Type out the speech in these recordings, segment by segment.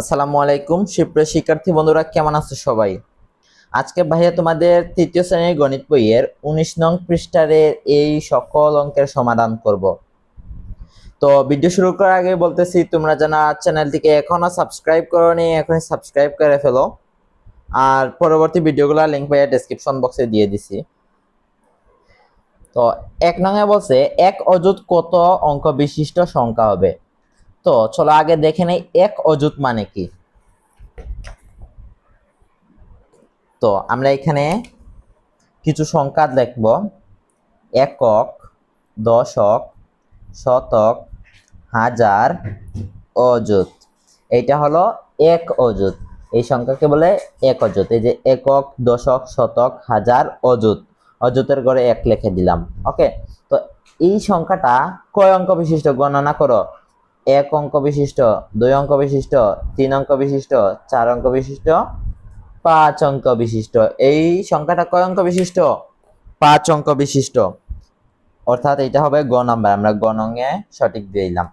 আসসালামু আলাইকুম। সুপ্রিয় শিক্ষার্থী বন্ধুরা, কেমন আছো সবাই? আজকে ভাইয়া তোমাদের তৃতীয় শ্রেণির গণিত বইয়ের উনিশ নং পৃষ্ঠারের এই সকল অঙ্কের সমাধান করব। তো ভিডিও শুরু করার আগে বলতেছি, তোমরা যারা চ্যানেলটিকে এখনও সাবস্ক্রাইব করোনি, এখনই সাবস্ক্রাইব করে ফেলো। আর পরবর্তী ভিডিওগুলোর লিঙ্ক ভাইয়া ডেসক্রিপশন বক্সে দিয়ে দিছি। তো এক নঙে বলছে, এক অযুত কত অঙ্ক বিশিষ্ট সংখ্যা হবে? তো চলো আগে দেখে নেই, এক অযুত মানে কি? তো আমরা এখানে কিছু সংখ্যা দেখব। একক, দশক, শতক, হাজার অযুত। এইটা হলো এক অযুত। এই সংখ্যাকে বলে এক অযুত। এই যে একক, দশক, শতক, হাজার অযুত। অযুতের ঘরে এক লিখে দিলাম। ওকে? তো এই সংখ্যাটা কয় অঙ্ক বিশিষ্ট গণনা করো? এক অঙ্ক বিশিষ্ট, দুই অঙ্ক বিশিষ্ট, তিন অঙ্ক বিশিষ্ট, চার অঙ্ক বিশিষ্ট, পাঁচ অঙ্ক বিশিষ্ট। এই সংখ্যাটা কয় অঙ্ক বিশিষ্ট? পাঁচ অঙ্ক বিশিষ্ট। অর্থাৎ এটা হবে গ নাম্বার, আমরা গ নঙে সঠিক দিলাম।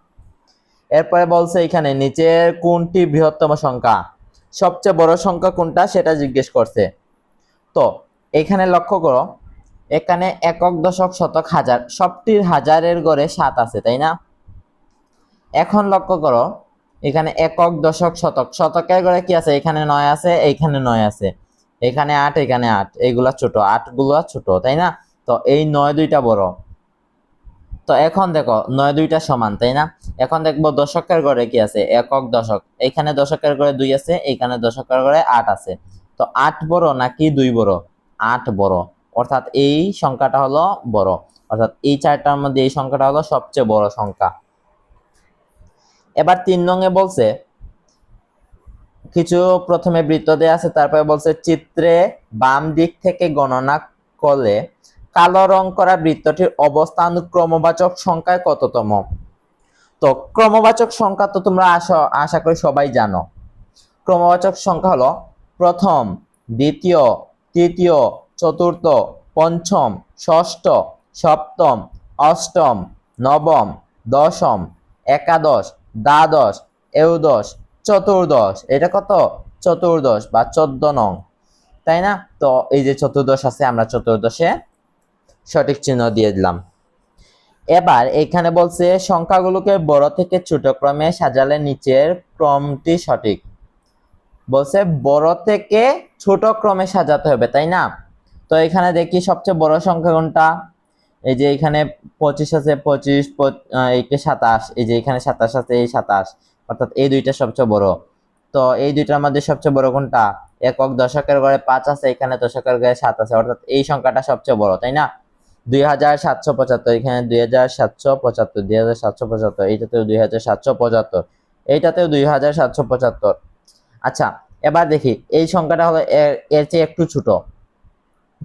এরপরে বলছে এখানে, নিচের কোনটি বৃহত্তম সংখ্যা? সবচেয়ে বড় সংখ্যা কোনটা সেটা জিজ্ঞেস করছে। তো, এখানে লক্ষ্য করো, এখানে একক দশক শতক হাজার, সবটির হাজারের গড়ে সাত আছে, তাই না? এখন লক্ষ্য করো, এখানে একক দশক শতক। শতকের ঘরে কি আছে? এখানে নয় আছে, এইখানে নয় আছে। এখানে আট এখানে আট। এইগুলা ছোট আটগুলা ছোট, তাই না? তো এই নয় দুইটা বড়। তো এখন দেখো, নয় দুইটা সমান, তাই না? এখন দেখব দশকের ঘরে কি আছে? একক দশক। এখানে দশকের ঘরে দুই আছে, এইখানে দশকের ঘরে আট আছে। তো আট বড় নাকি দুই বড়? আট বড়। অর্থাৎ এই সংখ্যাটা হলো বড়। অর্থাৎ এই চারটার মধ্যে এই সংখ্যাটা হলো সবচেয়ে বড় সংখ্যা। এবার তিন নঙে বলছে, কিছু প্রথমে বৃত্ত দেয়া আছে, তারপরে বলছে, চিত্রে বাম দিক থেকে গণনা করলে কালো রং করা বৃত্তটির অবস্থান ক্রমবাচক সংখ্যায় কততম? তো ক্রমবাচক সংখ্যা তো তোমরা আশা আশা করি সবাই জানো। ক্রমবাচক সংখ্যা হলো প্রথম, দ্বিতীয়, তৃতীয়, চতুর্থ, পঞ্চম, ষষ্ঠ, সপ্তম, অষ্টম, নবম, দশম, একাদশ দ্বাদশ একাদশ চতুর্দশ। এটা কত? চতুর্দশ বা চোদ্দ নং। তাই না? তো এই যে চতুর্দশ আছে, আমরা চতুর্দশে সঠিক চিহ্ন দিয়ে দিলাম। এবার এখানে বলছে, সংখ্যাগুলোকে বড় থেকে ছোট ক্রমে সাজালে নিচের ক্রমটি সঠিক। বলছে, বড় থেকে ছোট ক্রমে সাজাতে হবে, তাই না? তো এখানে দেখি সবচেয়ে বড় সংখ্যা কোনটা? এই যে এখানে পঁচিশ আছে, পঁচিশ এইটা সাতাশ। এই যে এখানে সাতাশ আছে, এই সাতাশ। অর্থাৎ এই দুইটা সবচেয়ে বড়। তো এই দুইটার মধ্যে সবচেয়ে বড় কোনটা? একক দশকের ঘরে পাঁচ আছে, এখানে দশকের ঘরে সাত আছে। অর্থাৎ এই সংখ্যাটা সবচেয়ে বড়, তাই না? দুই হাজার সাতশো পঁচাত্তর, এখানে দুই হাজার সাতশো পঁচাত্তর, দুই হাজার সাতশো পঁচাত্তর, এইটাতেও দুই হাজার সাতশো পঁচাত্তর। এইটাতেও দুই হাজার সাতশো পঁচাত্তর। আচ্ছা এবার দেখি, এই সংখ্যাটা হলো এর এর চেয়ে একটু ছোট,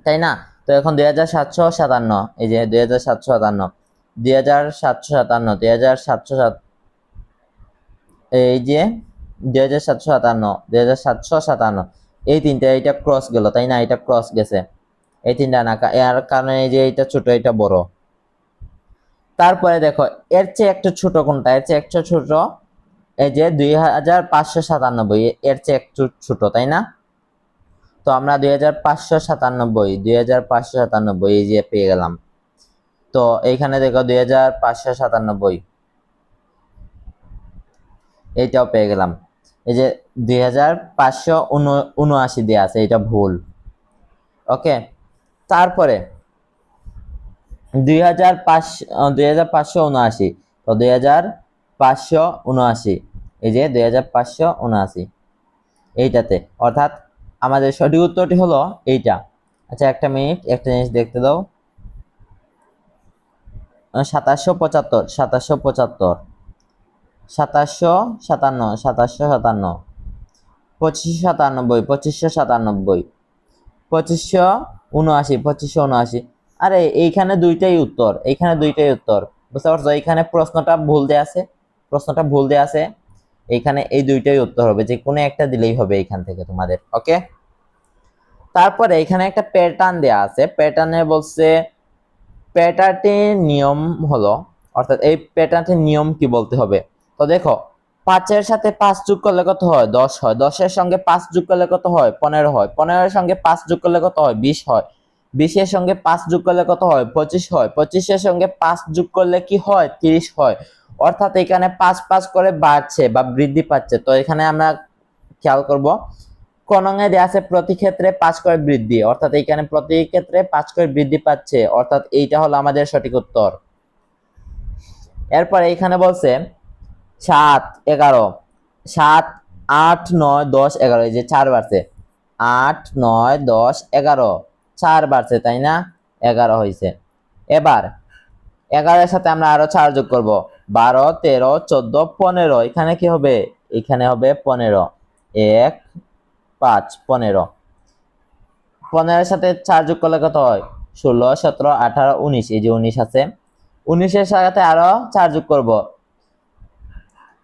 তাই না? তো এখন দুই হাজার সাতশো সাতান্ন, এই যে দুই হাজার সাতশো সাতান্ন, দুই হাজার সাতশো সাতান্ন, দুই হাজার সাতশো সাত, এই যে দুই হাজার সাতশো সাতান্ন, দুই হাজার সাতশো সাতান্ন, এই তিনটা এইটা ক্রস গেল, তাই না? এটা ক্রস গেছে। এই তিনটা না এর কারণে এই যে এটা ছোট এটা বড়। তারপরে দেখো, এর চেয়ে একটু ছোট কোনটা? এর চেয়ে একটু ছোট এই যে দুই হাজার পাঁচশো সাতানব্বই, এর চেয়ে একটু ছোট, তাই না? তো আমরা দুই হাজার পাঁচশো সাতানব্বই, দুই হাজার পাঁচশো সাতানব্বই এই যে পেয়ে গেলাম। তো এইখানে দেখো দুই হাজার পাঁচশো সাতানব্বই, এইটাও পেয়ে গেলাম। এই যে দুই হাজার পাঁচশো উনআশি দেওয়া আছে এটা ভুল। ওকে, তারপরে দুই হাজার পাঁচশো দুই হাজার পাঁচশো উনআশি, তো দুই হাজার পাঁচশো উনআশি, এই যে দুই হাজার পাঁচশো উনআশি, এইটাতে। অর্থাৎ আমাদের সঠিক উত্তরটি হলো এইটা। আচ্ছা একটা মিনিট, একটা জিনিস দেখতে দাও। সাতাশশো পঁচাত্তর সাতাশশো পঁচাত্তর, সাতাশশো সাতান্ন সাতাশশো সাতান্ন, পঁচিশশো সাতানব্বই পঁচিশশো সাতানব্বই, পঁচিশশো উনআশি পঁচিশশো উনআশি। আরে, এইখানে দুইটাই উত্তর, এইখানে দুইটাই উত্তর। বুঝতে পারছ? এইখানে প্রশ্নটা ভুল দেয়া আছে, প্রশ্নটা ভুল দেয়া আছে। এইখানে এই দুইটাই উত্তর হবে, যে কোনো একটা দিলেই হবে এইখান থেকে তোমাদের ওকে তারপরে এখানে একটা প্যাটার্ন দেয়া আছে প্যাটার্নে বলছে প্যাটার্নটির নিয়ম হলো, অর্থাৎ এই প্যাটার্নটির নিয়ম কি বলতে হবে? তো দেখো, পাঁচের সাথে পাঁচ যোগ করলে কত হয়? দশ হয়। দশের সঙ্গে পাঁচ যোগ করলে কত হয়? পনেরো হয়। পনেরোর সঙ্গে পাঁচ যোগ করলে কত হয়? বিশ হয়। বিশের সঙ্গে পাঁচ যোগ করলে কত হয়? পঁচিশ হয়। পঁচিশের সঙ্গে পাঁচ যোগ করলে কি হয়? তিরিশ হয়। অর্থাৎ এখানে পাঁচ পাঁচ করে বাড়ছে বা বৃদ্ধি পাচ্ছে। তো এখানে আমরা খেয়াল করব কনঙে দেওয়া আছে প্রতি ক্ষেত্রে পাঁচ করে বৃদ্ধি, অর্থাৎ এখানে প্রতি ক্ষেত্রে পাঁচ করে বৃদ্ধি পাচ্ছে, অর্থাৎ এইটা হলো আমাদের সঠিক উত্তর। এরপরে এখানে বলছে, সাত এগারো, সাত, আট, নয়, দশ, এগারো, এই যে চার বাড়ছে। আট, নয়, দশ, এগারো, চার বাড়ছে, তাই না? এগারো হয়েছে এবার, এগারোর সাথে আমরা আরও চার যোগ করব। বারো, তেরো, চোদ্দ, পনেরো। এখানে কি হবে? এখানে হবে পনেরো। এক, পাঁচ, পনেরো। পনেরোর সাথে চার যোগ করলে কত হয়? ষোলো, সতেরো, আঠারো, উনিশ। এই যে উনিশ আছে। উনিশের সাথে আরও চার যোগ করব।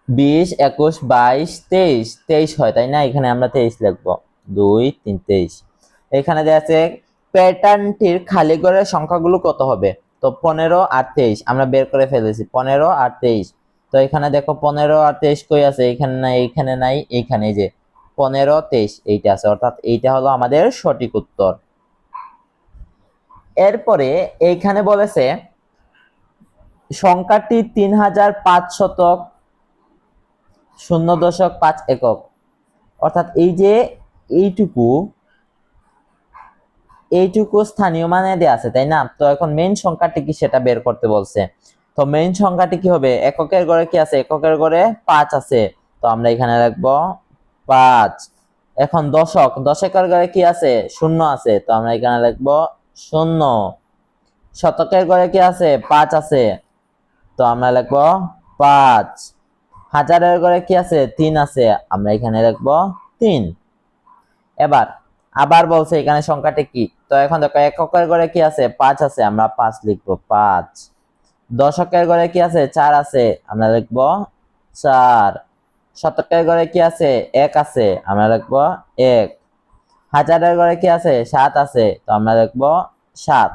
বিশ, একুশ, বাইশ, তেইশ। তেইশ হয়, তাই না? এখানে আমরা তেইশ লিখব। দুই, তিন, তেইশ। এখানে দেওয়া আছে প্যাটার্নটির খালি ঘরের সংখ্যাগুলো কত হবে? তো পনেরো আর তেইশ, আমরা বের করে ফেলেছি, পনেরো আর তেইশ। তো এখানে দেখো পনেরো আর তেইশ কই আছে? এখানে নাই এইখানে নাই এইখানে এই যে পনেরো, তেইশ, এইটা আছে। অর্থাৎ এইটা হলো আমাদের সঠিক উত্তর। এরপরে এইখানে বলেছে, সংখ্যাটি তিন হাজার পাঁচ শতক শূন্য দশক পাঁচ একক। অর্থাৎ এই যে এইটুকু এইটুকু স্থানীয় মানে দেওয়া আছে, তাই না? তো এখন মেইন সংখ্যাটি কি সেটা বের করতে বলছে। তো মেইন সংখ্যাটি কি হবে? এককের ঘরে কি আছে? এককের ঘরে পাঁচ আছে। তো আমরা এখানে রাখব পাঁচ। এখন দশক, দশকের ঘরে কি আছে? শূন্য আছে। তো আমরা এখানে লিখব শূন্য। শতকের ঘরে কি আছে? পাঁচ আছে। তো আমরা লিখব পাঁচ। হাজারের ঘরে কি আছে? তিন আছে। আমরা এখানে লিখব তিন। এবার, আবার বলছে এখানে সংখ্যাটি কি? তো এখন দেখো এককের ঘরে কি আছে? পাঁচ আছে, আমরা পাঁচ লিখব, পাঁচ। দশকের ঘরে কি আছে? চার আছে, আমরা লিখব চার। শতকের ঘরে কি আছে? এক আছে, আমরা লিখব এক। হাজারের ঘরে কি আছে? সাত আছে, তো আমরা লিখব সাত।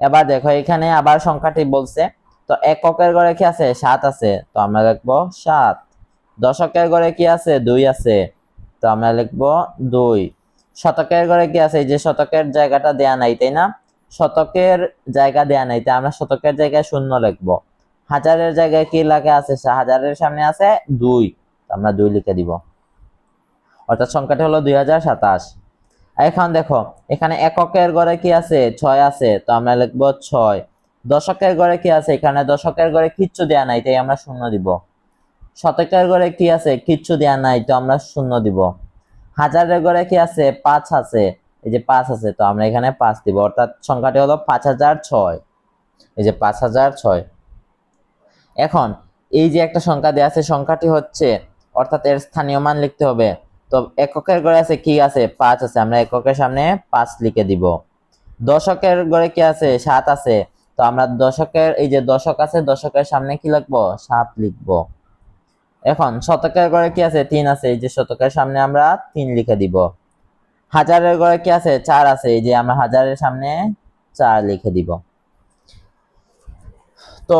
এবার দেখো, এখানে আবার সংখ্যাটি বলছে, তো এককের ঘরে কি আছে? সাত আছে, তো আমরা লিখব সাত। দশকের ঘরে কি আছে? দুই আছে, তো আমরা লিখব দুই। শতকের ঘরে কি আছে? এই যে শতকের জায়গাটা দেয়া নাই, তাই না? শতকের জায়গা দেয়া নাই তাই আমরা শতকের জায়গায় শূন্য লিখব। হাজারের জায়গায় কি লাগে আছে? হাজারের সামনে আছে দুই। আমরা দুই লিখে দিব। অর্থাৎ সংখ্যাটি হলো দুই হাজার সাতাশ। এখন দেখো, এখানে এককের ঘরে কি আছে? ছয় আছে, তো আমরা লিখব ছয়। দশকের ঘরে কি আছে? এখানে দশকের ঘরে কিচ্ছু দেয়া নাই, তাই আমরা শূন্য দিব। শতকের ঘরে কি আছে? কিচ্ছু দেয়া নাই, তো আমরা শূন্য দিব। হাজারের ঘরে কি আছে? পাঁচ আছে। এই যে পাঁচ আছে, তো আমরা এখানে পাঁচ দিব। অর্থাৎ সংখ্যাটি হলো পাঁচ হাজার ছয়। এই যে পাঁচ হাজার ছয়। এখন, এই যে একটা সংখ্যা দেওয়া আছে, সংখ্যাটি হচ্ছে, অর্থাৎ এর স্থানীয় মান লিখতে হবে। তো এককের ঘরে আছে কি আছে? পাঁচ আছে। আমরা এককের সামনে পাঁচ লিখে দিব। দশকের ঘরে কি আছে? সাত আছে। তো আমরা দশকের, এই যে দশক আছে, দশকের সামনে কি লিখব? সাত লিখব। এখন শতকের ঘরে কি আছে? তিন আছে। এই যে শতকের সামনে আমরা তিন লিখে দিব। হাজারের ঘরে কি আছে? চার আছে। এই যে আমরা হাজারের সামনে চার লিখে দিব। তো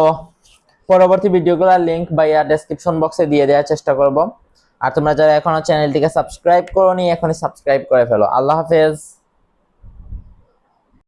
পরবর্তী ভিডিওগুলোর লিংক বা ইয়া ডেসক্রিপশন বক্সে দিয়ে দেওয়ার চেষ্টা করব। আর তোমরা যারা এখনও চ্যানেলটিকে সাবস্ক্রাইব করোনি, এখনই সাবস্ক্রাইব করে ফেলো। আল্লাহ হাফেজ।